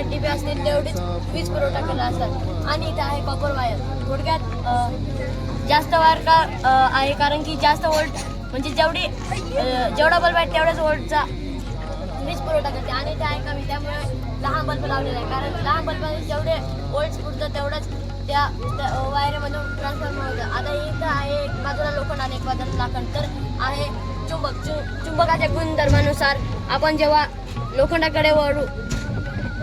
म्हणजे थोडक्यात असतील तेवढीच वीज पुरवठा केला असतात. आणि इथे आहे कॉपर वायर थोडक्यात जास्त वायर का आहे कारण की जास्त वोल्ट म्हणजे जेवढी जेवढा बल्ब आहे तेवढ्याच वोल्टचा वीज पुरवठा करते. आणि ते आहे कमी त्यामुळे लहान बल्ब लावलेला आहे. कारण लहान बल्बमध्ये जेवढे वोल्ट्स पुरतं तेवढंच त्या त्या वायरमधून ट्रान्सफॉर्मर होतं. आता इथं आहे एक बाजूला लोखंड आणि एक बाजूला लाखंड तर आहे चुंबक. चु चुंबकाच्या गुणधर्मानुसार आपण जेव्हा लोखंडाकडे वळू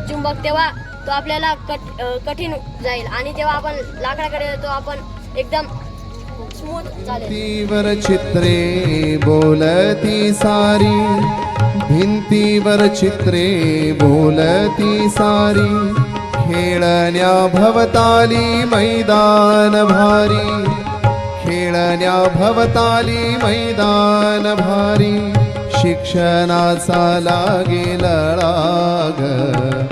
चुंबक तेव्हा तो आपल्याला कठ कठीण जाईल. आणि तेव्हा आपण लाकडाकडे येतो आपण एकदम स्मूथ भिंतीवर चित्रे बोलती सारी. भिंतीवर चित्रे बोलती सारी. खेळण्या भवताली मैदान भारी. खेळण्या भवताली मैदान भारी. शिक्षणाचा लागेल लळाग.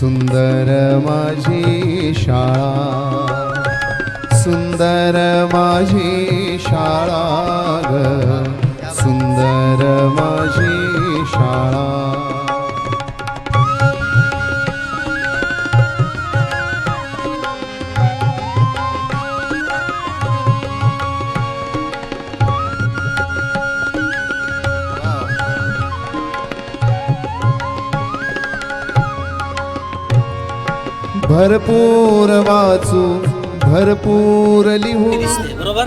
सुंदर माझी शाळा. सुंदर माझी शाळा ग. सुंदर माझी शाळा. भरपूर वाचू भरपूर लिहू. दिसते बरोबर?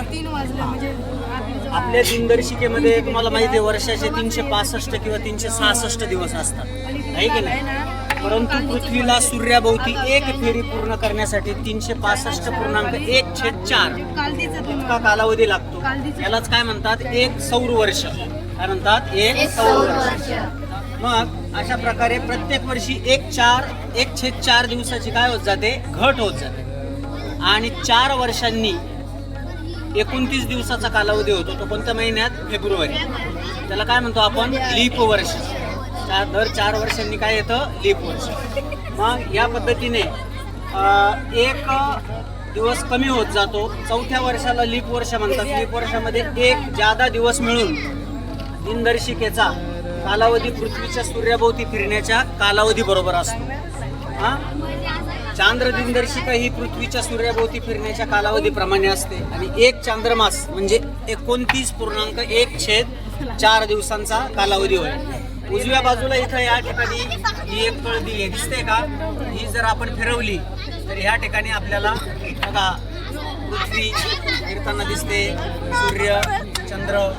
आपल्या दिनदर्शिकेमध्ये तुम्हाला माहिती आहे वर्षाचे तीनशे पासष्ट किंवा तीनशे सहासष्ट दिवस असतात. आहे की नाही? परंतु पृथ्वीला सूर्याभोवती एक फेरी पूर्ण करण्यासाठी तीनशे पासष्ट पूर्णांक एक छेद चार इतका कालावधी लागतो. यालाच काय म्हणतात? एक सौर वर्ष. काय म्हणतात? एक सौर वर्ष. मग अशा प्रकारे प्रत्येक वर्षी एक चार एक छेद चार दिवसाची काय होत जाते? घट होत जाते. आणि चार वर्षांनी एकोणतीस दिवसाचा कालावधी होतो तो कोणत्या महिन्यात? फेब्रुवारी. त्याला काय म्हणतो आपण? लीप वर्ष. चार दर चार वर्षांनी काय येतं? लीप वर्ष. मग या पद्धतीने एक दिवस कमी होत जातो. चौथ्या वर्षाला लीप वर्ष म्हणतात. लीप वर्षामध्ये एक जादा दिवस मिळून दिनदर्शिकेचा कालावधी पृथ्वीच्या सूर्याभोवती फिरण्याच्या कालावधी बरोबर असतो. हा? चांद्र दिनदर्शिका ही पृथ्वीच्या सूर्याभोवती फिरण्याच्या कालावधीप्रमाणे असते. आणि एक चांद्रमास म्हणजे एकोणतीस पूर्णांक एक छेद चार दिवसांचा कालावधी होय. उजव्या बाजूला इथं या ठिकाणी ही एक कळ दिली. दिसते का? ही जर आपण फिरवली तर ह्या ठिकाणी आपल्याला बघा पृथ्वी फिरताना दिसते. सूर्य चंद्र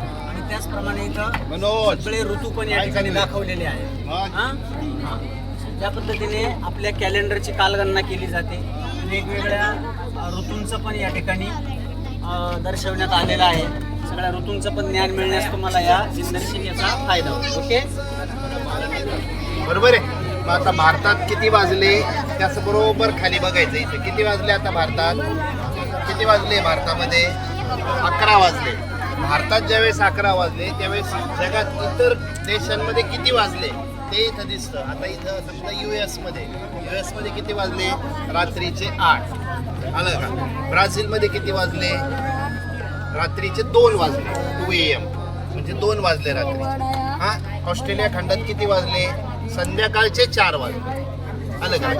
आणि त्याचप्रमाणे इथं सगळे ऋतू पण या ठिकाणी दाखवलेले आहेत. हा? हा. या पद्धतीने आपल्या कॅलेंडरची कालगणना केली जाते वेगवेगळ्या ऋतूंचं पण या ठिकाणी दर्शवण्यात आलेलं आहे. सगळ्या ऋतूंचं पण ज्ञान मिळण्यास तुम्हाला या दिनदर्शिकेचा फायदा होतो ओके? बरोबर आहे. मग आता भारतात किती वाजले? त्याचं बरोबर खाली बघायचं इथे. किती वाजले आता भारतात? किती वाजले भारतामध्ये? अकरा वाजले. भारतात ज्यावेळेस अकरा वाजले त्यावेळेस जगात इतर देशांमध्ये किती वाजले ते इथं दिसतं. आता इथं समजा यू एसमध्ये यू एसमध्ये किती वाजले? रात्रीचे आठ. आलं का? ब्राझीलमध्ये किती वाजले? रात्रीचे दोन वाजले टू ए एम म्हणजे दोन वाजले रात्री. हां? ऑस्ट्रेलिया खंडात किती वाजले? संध्याकाळचे चार वाजले. आलं का?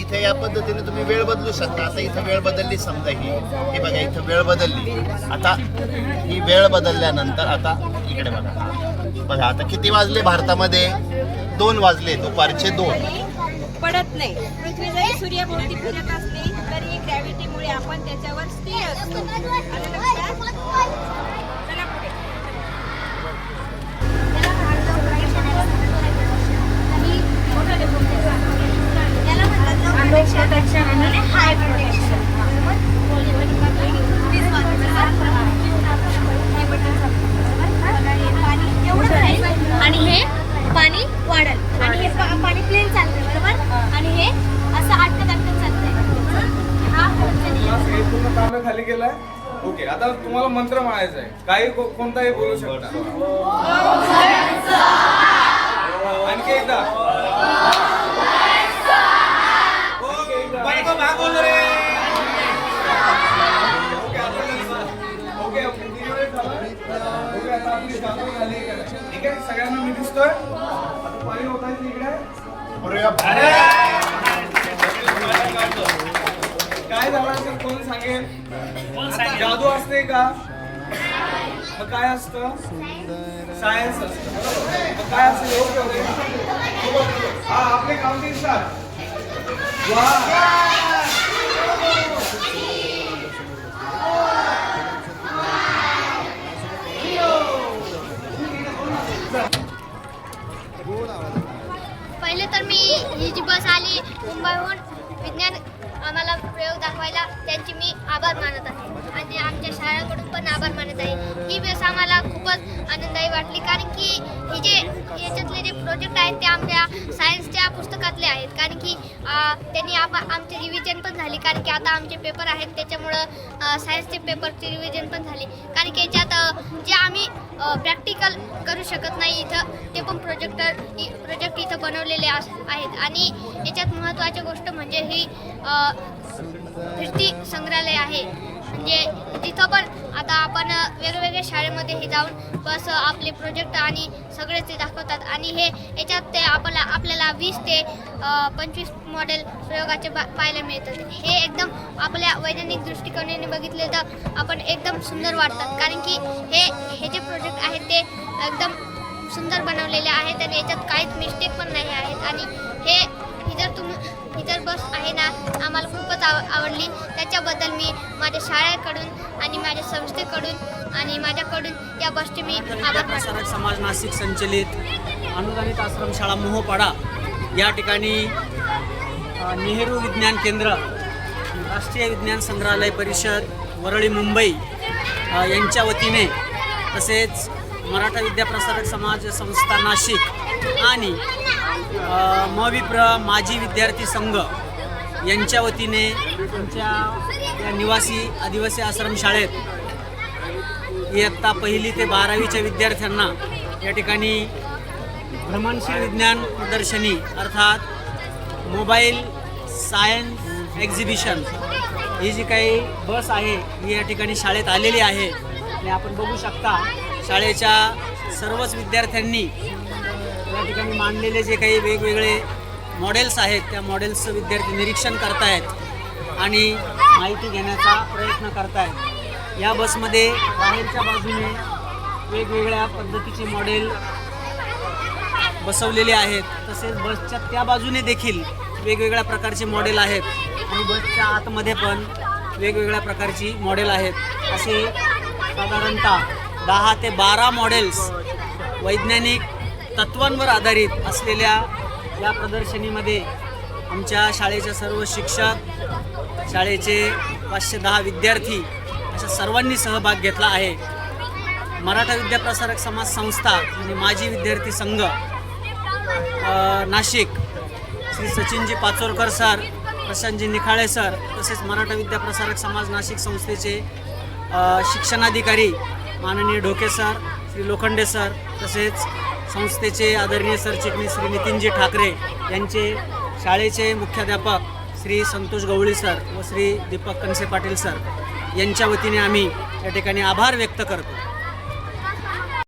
इथे या पद्धतीने तुम्ही वेळ बदलू शकता. आता इथं वेळ बदलली समजा ही. हे बघा इथं वेळ बदलली. आता ही वेळ बदलल्यानंतर आता इकडे बघा. बघा आता किती वाजले भारतामध्ये? दोन वाजले दुपारचे दोन. पडत नाही. पृथ्वी जरी सूर्याभोवती फिरत असली तरी ग्रॅव्हिटीमुळे आपण त्याच्यावर स्थिर असतो. आणि हाय प्रोटेक्शन आणि हे पाणी वाढल. आणि हे पाणी प्लेन चालतंय बरोबर? आणि हे असं अटकत अटकत चालतंय. हा हे पूर्ण तांबे खाली गेलाय ओके आता तुम्हाला मंत्र म्हणायचा आहे. काही कोणताही बोलू शकता. आणखी एकदा. ओके, आता- ओके, ओके, तीन वेळेस झालं? ओके, आता आपली कामं झाली ठीक आहे सगळ्यांना मी दिसतोय. आता पाणी होतायचं इकडे? काय झालं असेल कोण सांगेल? जादू असते का? मग काय असतं? सायन्स असतं. मग काय असेल ओके ओके हा आपले काउंटिंग स्टार वा मुंबईहून विज्ञान आम्हाला प्रयोग दाखवायला त्यांची मी आभार मानत आहे. आणि आमच्या शाळेकडून पण आभार मानत आहे. ही बस आम्हाला खूपच आनंददायी वाटली. कारण की हे जे याच्यातले जे प्रोजेक्ट आहेत ते आमच्या सायन्सच्या पुस्तकातले आहेत. कारण की त्यांनी आप आमचे रिव्हिजन पण झाली. कारण की आता आमचे पेपर आहेत. त्याच्यामुळं सायन्सचे पेपरचे रिव्हिजन पण झाले. कारण की याच्यात जे आम्ही प्रॅक्टिकल करू शकत नाही इथं ते पण प्रोजेक्टर प्रोजेक्ट इथं बनवलेले अस- आहेत. आणि याच्यात महत्त्वाची गोष्ट म्हणजे ही फिरती संग्रहालय आहे. म्हणजे तिथं पण आता आपण वेगवेगळ्या शाळेमध्ये हे जाऊन बस आपले प्रोजेक्ट आणि सगळे ते दाखवतात. आणि हे याच्यात ते आपल्याला आपल्याला वीस ते पंचवीस मॉडेल प्रयोगाचे पा पाहायला मिळतात. हे एकदम आपल्या वैज्ञानिक दृष्टिकोनाने बघितले तर आपण एकदम सुंदर वाटतात. कारण की हे हे जे प्रोजेक्ट आहेत ते एकदम सुंदर बनवलेले आहेत आणि याच्यात काहीच मिस्टेक पण नाही आहेत. आणि हे ही जर तुम ही जर बस आहे ना आम्हाला खूपच आव आवडली. त्याच्याबद्दल मी माझ्या शाळेकडून आणि माझ्या संस्थेकडून आणि माझ्याकडून या बसचे मी आभार समाज नाशिक संचलित अनुदानित आश्रमशाळा मोहपाडा या ठिकाणी नेहरू विज्ञान केंद्र राष्ट्रीय विज्ञान संग्रहालय परिषद वरळी मुंबई यांच्या वतीने तसेच मराठा विद्याप्रसारक समाज संस्था नाशिक आणि मविप्र माजी विद्यार्थी संघ यांच्या वतीने तुमच्या या निवासी आदिवासी आश्रमशाळेत इयत्ता पहिली ते बारावीच्या विद्यार्थ्यांना या ठिकाणी भ्रमणशील विज्ञान प्रदर्शनी अर्थात मोबाईल सायन्स एक्झिबिशन ही जी काही बस आहे ही या ठिकाणी शाळेत आलेली आहे आणि आपण बघू शकता. शाळेच्या सर्वच विद्यार्थ्यांनी या ठिकाणी मांडलेले जे काही वेगवेगळे मॉडेल्स आहेत त्या मॉडेल्सचं विद्यार्थी निरीक्षण करतायत आणि माहिती घेण्याचा प्रयत्न करतायत. या बसमध्ये बाहेरच्या बाजूने वेगवेगळ्या पद्धतीचे मॉडेल बसवलेले आहेत. तसेच बसच्या त्या बाजूने देखील वेगवेगळ्या प्रकारचे मॉडेल आहेत आणि बसच्या आतमध्ये पण वेगवेगळ्या प्रकारची मॉडेल आहेत. असे साधारणतः दहा ते बारा मॉडेल्स वैज्ञानिक तत्वांवर आधारित असलेल्या या प्रदर्शनीमध्ये आमच्या शाळेच्या सर्व शिक्षक शाळेचे पाचशे दहा विद्यार्थी अशा सर्वांनी सहभाग घेतला आहे. मराठा विद्याप्रसारक समाज संस्था आणि माजी विद्यार्थी संघ नाशिक श्री सचिनजी पाचोरकर सर प्रशांतजी निखाळे सर तसेच मराठा विद्याप्रसारक समाज नाशिक संस्थेचे शिक्षणाधिकारी माननीय ढोके सर श्री लोखंडे सर तसेच संस्थेचे आदरणीय सरचिटणीस श्री नितीनजी ठाकरे यांचे शाळेचे मुख्याध्यापक श्री संतोष गवळी सर व श्री दीपक कनसे पाटील सर यांच्या वतीने आम्ही या ठिकाणी आभार व्यक्त करतो.